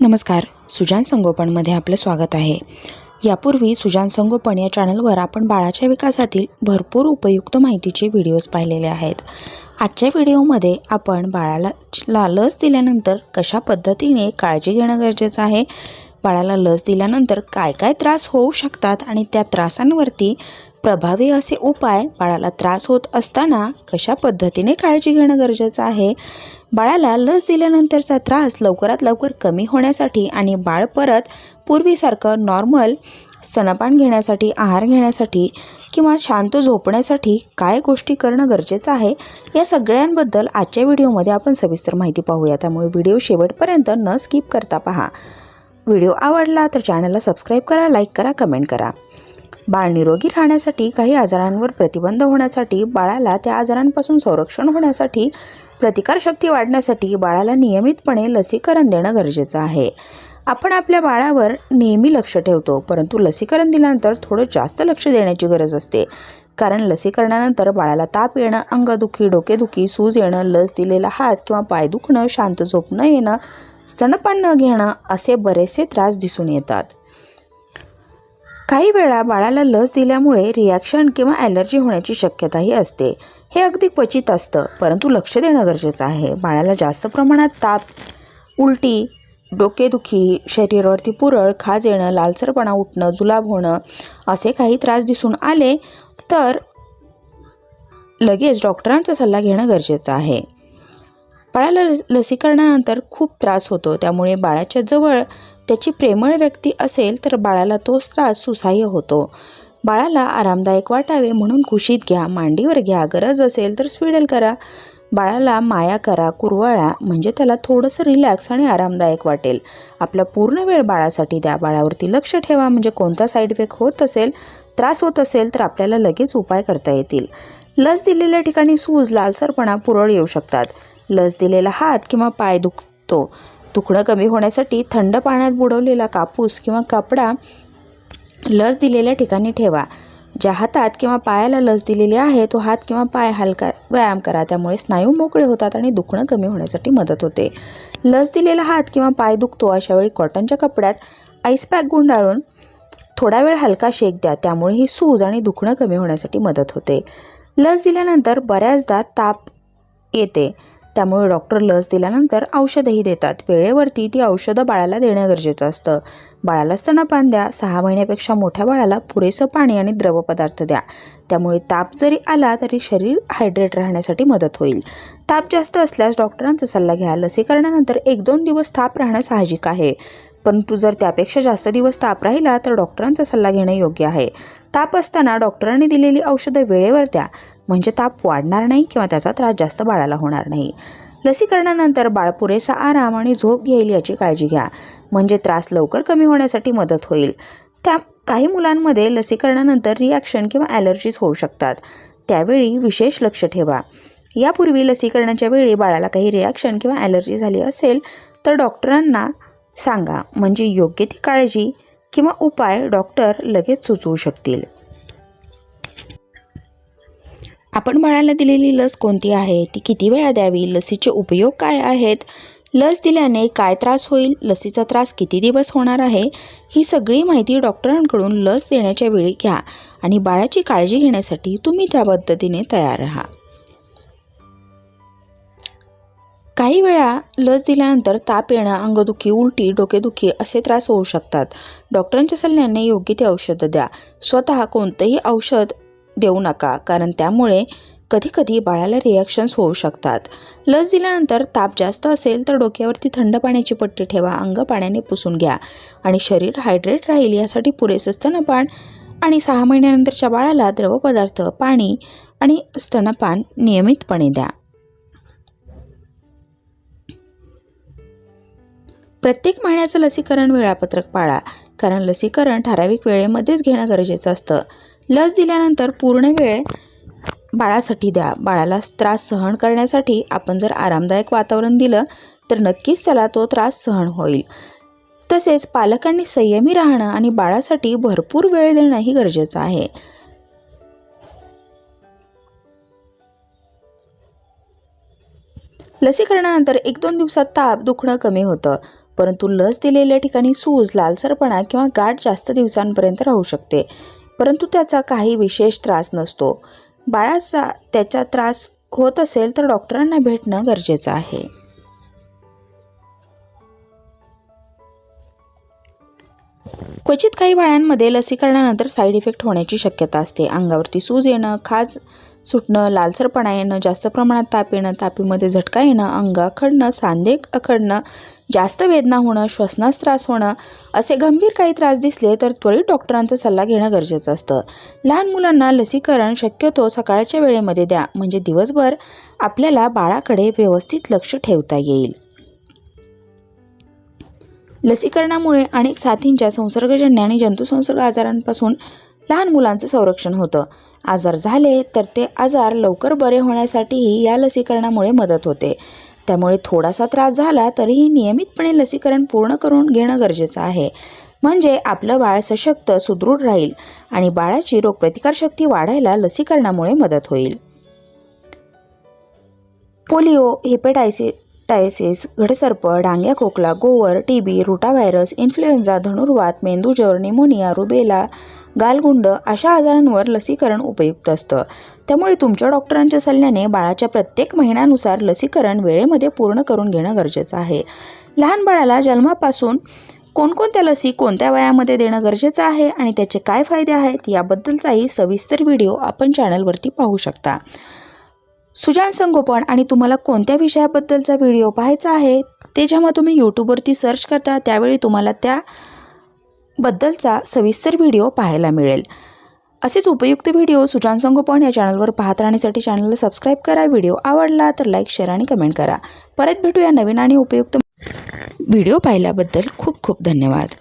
नमस्कार. सुजान संगोपनमध्ये आपलं स्वागत आहे. यापूर्वी सुजान संगोपन या चॅनलवर आपण बाळाच्या विकासातील भरपूर उपयुक्त माहितीचे व्हिडिओज पाहिलेले आहेत. आजच्या व्हिडिओमध्ये आपण बाळाला लस दिल्यानंतर कशा पद्धतीने काळजी घेणं गरजेचं आहे? बाळाला लस दिल्यानंतर काय काय त्रास होऊ शकतात आणि त्या त्रासांवरती प्रभावी असे उपाय बाळाला त्रास होत असताना कशा पद्धतीने काळजी घेणं गरजेचं आहे? बाळाला लस दिल्यानंतरचा त्रास लवकरात लवकर कमी होण्यासाठी आणि बाळ परत पूर्वीसारखं नॉर्मल स्तनपान घेण्यासाठी आहार घेण्यासाठी किंवा शांत झोपण्यासाठी काय गोष्टी करणं गरजेचं आहे या सगळ्यांबद्दल आजच्या व्हिडिओमध्ये आपण सविस्तर माहिती पाहूया. त्यामुळे व्हिडिओ शेवटपर्यंत न स्किप करता पहा. व्हिडिओ आवडला तर चॅनलला सबस्क्राईब करा लाईक करा कमेंट करा. बाळ निरोगी राहण्यासाठी काही आजारांवर प्रतिबंध होण्यासाठी बाळाला त्या आजारांपासून संरक्षण होण्यासाठी प्रतिकारशक्ती वाढण्यासाठी बाळाला नियमितपणे लसीकरण देणं गरजेचं आहे. आपण आपल्या बाळावर नेहमी लक्ष ठेवतो परंतु लसीकरण दिल्यानंतर थोडं जास्त लक्ष देण्याची गरज असते. कारण लसीकरणानंतर बाळाला ताप येणं अंगदुखी डोकेदुखी सूज येणं लस दिलेला हात किंवा पाय दुखणं शांत झोप न येणं स्तनपान न घेणं असे बरेचसे त्रास दिसून येतात. काही वेळा बाळाला लस दिल्यामुळे रिॲक्शन किंवा ॲलर्जी होण्याची शक्यताही असते. हे अगदी क्वचित असतं परंतु लक्ष देणं गरजेचं आहे. बाळाला जास्त प्रमाणात ताप उलटी डोकेदुखी शरीरावरती पुरळ खाज येणं लालसरपणा उठणं जुलाब होणं असे काही त्रास दिसून आले तर लगेच डॉक्टरांचा सल्ला घेणं गरजेचं आहे. बाळाला लसीकरणानंतर खूप त्रास होतो. त्यामुळे बाळाच्या जवळ त्याची प्रेमळ व्यक्ती असेल तर बाळाला तोच त्रास सुसाह्य होतो. बाळाला आरामदायक वाटावे म्हणून कुशीत घ्या मांडीवर घ्या गरज असेल तर स्विडल करा. बाळाला माया करा कुरवाळा म्हणजे त्याला थोडंसं रिलॅक्स आणि आरामदायक वाटेल. आपला पूर्ण वेळ बाळासाठी द्या. बाळावरती लक्ष ठेवा म्हणजे कोणता साईड इफेक्ट होत असेल त्रास होत असेल तर आपल्याला लगेच उपाय करता येतील. लस दिलेल्या ठिकाणी सूज लालसरपणा पुरळ येऊ शकतात. लस दिलेला हात किंवा पाय दुखतो. दुखणं कमी होण्यासाठी थंड पाण्यात बुडवलेला कापूस किंवा कपडा लस दिलेल्या ठिकाणी ठेवा. ज्या हातात किंवा पायाला लस दिलेली आहे तो हात किंवा पाय हलका व्यायाम करा. त्यामुळे स्नायू मोकळे होतात आणि दुखणं कमी होण्यासाठी मदत होते. लस दिलेला हात किंवा पाय दुखतो अशावेळी कॉटनच्या कपड्यात आईस पॅक गुंडाळून थोडा वेळ हलका शेक द्या. त्यामुळे ही सूज आणि दुखणं कमी होण्यासाठी मदत होते. लस दिल्यानंतर बऱ्याचदा ताप येते. त्यामुळे डॉक्टर लस दिल्यानंतर औषधही देतात. वेळेवरती ती औषधं बाळाला देणं गरजेचं असतं. बाळाला स्तनपान द्या. सहा महिन्यापेक्षा मोठ्या बाळाला पुरेसं पाणी आणि द्रवपदार्थ द्या. त्यामुळे ताप जरी आला तरी शरीर हायड्रेट राहण्यासाठी मदत होईल. ताप जास्त असल्यास डॉक्टरांचा सल्ला घ्या. लसीकरणानंतर एक दोन दिवस ताप राहणं साहजिक आहे. परंतु जर त्यापेक्षा जास्त दिवस ताप राहिला तर डॉक्टरांचा सल्ला घेणं योग्य आहे. ताप असताना डॉक्टरांनी दिलेली औषधं वेळेवर द्या. म्हणजे ताप वाढणार नाही किंवा त्याचा त्रास जास्त बाळाला होणार नाही. लसीकरणानंतर बाळ पुरेसा आराम आणि झोप घेईल याची काळजी घ्या. म्हणजे त्रास लवकर कमी होण्यासाठी मदत होईल. त्या काही मुलांमध्ये लसीकरणानंतर रिॲक्शन किंवा ॲलर्जीज होऊ शकतात. त्यावेळी विशेष लक्ष ठेवा. यापूर्वी लसीकरणाच्या वेळी बाळाला काही रिॲक्शन किंवा ॲलर्जी झाली असेल तर डॉक्टरांना सांगा म्हणजे योग्य ती काळजी किंवा उपाय डॉक्टर लगेच सुचवू शकतील. आपण बाळाला दिलेली लस कोणती आहे? ती किती वेळा द्यावी? लसीचे उपयोग काय आहेत? लस दिल्याने काय त्रास होईल? लसीचा त्रास किती दिवस होणार आहे? ही सगळी माहिती डॉक्टरांकडून लस देण्याच्या वेळी घ्या आणि बाळाची काळजी घेण्यासाठी तुम्ही त्या पद्धतीने तयार राहा. काही वेळा लस दिल्यानंतर ताप येणं अंगदुखी उलटी डोकेदुखी असे त्रास होऊ शकतात. डॉक्टरांच्या सल्ल्याने योग्य ते औषधं द्या. स्वतः कोणतंही औषध देऊ नका कारण त्यामुळे कधीकधी बाळाला रिॲक्शन्स होऊ शकतात. लस दिल्यानंतर ताप जास्त असेल तर डोक्यावरती थंड पाण्याची पट्टी ठेवा अंग पाण्याने पुसून घ्या आणि शरीर हायड्रेट राहील यासाठी पुरेसं स्तनपान आणि सहा महिन्यानंतरच्या बाळाला द्रवपदार्थ पाणी आणि स्तनपान नियमितपणे द्या. प्रत्येक महिन्याचं लसीकरण वेळापत्रक पाळा. कारण लसीकरण ठराविक वेळेमध्येच घेणं गरजेचं असतं. लस दिल्यानंतर पूर्ण वेळ बाळासाठी द्या. बाळाला त्रास सहन करण्यासाठी आपण जर आरामदायक वातावरण दिलं तर नक्कीच त्याला तो त्रास सहन होईल. तसेच पालकांनी संयमी राहणं आणि बाळासाठी भरपूर वेळ देणंही गरजेचं आहे. लसीकरणानंतर एक दोन दिवसात ताप दुखणं कमी होतं. परंतु लस दिलेल्या ठिकाणी सूज लालसरपणा किंवा गाठ जास्त दिवसांपर्यंत राहू शकते. परंतु त्याचा काही विशेष त्रास नसतो. बाळाचा त्याचा त्रास होत असेल तर डॉक्टरांना भेटणं गरजेचं आहे. क्वचित काही बाळांमध्ये लसीकरणानंतर साईड इफेक्ट होण्याची शक्यता असते. अंगावरती सूज येणं खाज सुटणं लालसरपणा येणं जास्त प्रमाणात ताप येणं तापीमध्ये झटका येणं अंग अखडणं सांधे अखडणं जास्त वेदना होणं श्वसनास त्रास होणं असे गंभीर काही त्रास दिसले तर त्वरित डॉक्टरांचा सल्ला घेणं गरजेचं असतं. लहान मुलांना लसीकरण शक्यतो सकाळच्या वेळेमध्ये द्या म्हणजे दिवसभर आपल्याला बाळाकडे व्यवस्थित लक्ष ठेवता येईल. लसीकरणामुळे अनेक साथींच्या संसर्गजन्य आणि जंतुसंसर्ग आजारांपासून लहान मुलांचं संरक्षण होतं. आजार झाले तर ते आजार लवकर बरे होण्यासाठीही या लसीकरणामुळे मदत होते. त्यामुळे थोडासा त्रास झाला तरीही नियमितपणे लसीकरण पूर्ण करून घेणं गरजेचं आहे. म्हणजे आपलं बाळ सशक्त सुदृढ राहील आणि बाळाची रोगप्रतिकारशक्ती वाढायला लसीकरणामुळे मदत होईल. पोलिओ हेपेटायसि टायसिस घडसर्प डांग्या खोकला गोवर टी बी रुटाव्हायरस इन्फ्लुएन्झा धनुर्वात मेंदूज्वर निमोनिया रुबेला गालगुंड अशा आजारांवर लसीकरण उपयुक्त असतं. त्यामुळे तुमच्या डॉक्टरांच्या सल्ल्याने बाळाच्या प्रत्येक महिन्यानुसार लसीकरण वेळेमध्ये पूर्ण करून घेणं गरजेचं आहे. लहान बाळाला जन्मापासून कोणकोणत्या लसी कोणत्या वयामध्ये देणं गरजेचं आहे आणि त्याचे काय फायदे आहेत याबद्दलचाही सविस्तर व्हिडिओ आपण चॅनलवरती पाहू शकता. सुजान संगोपन आणि तुम्हाला कोणत्या विषयाबद्दलचा व्हिडिओ पाहायचा आहे ते जेव्हा तुम्ही यूट्यूबवरती सर्च करता त्यावेळी तुम्हाला त्या बद्दलचा सविस्तर व्हिडिओ पाहायला मिळेल. असेच उपयुक्त व्हिडिओ सुजान संगोपन या चॅनलवर पाहत राहण्यासाठी चॅनलला सबस्क्राईब करा. व्हिडिओ आवडला तर लाईक शेअर आणि कमेंट करा. परत भेटूया नवीन आणि उपयुक्त व्हिडिओ पाहिल्याबद्दल खूप खूप धन्यवाद.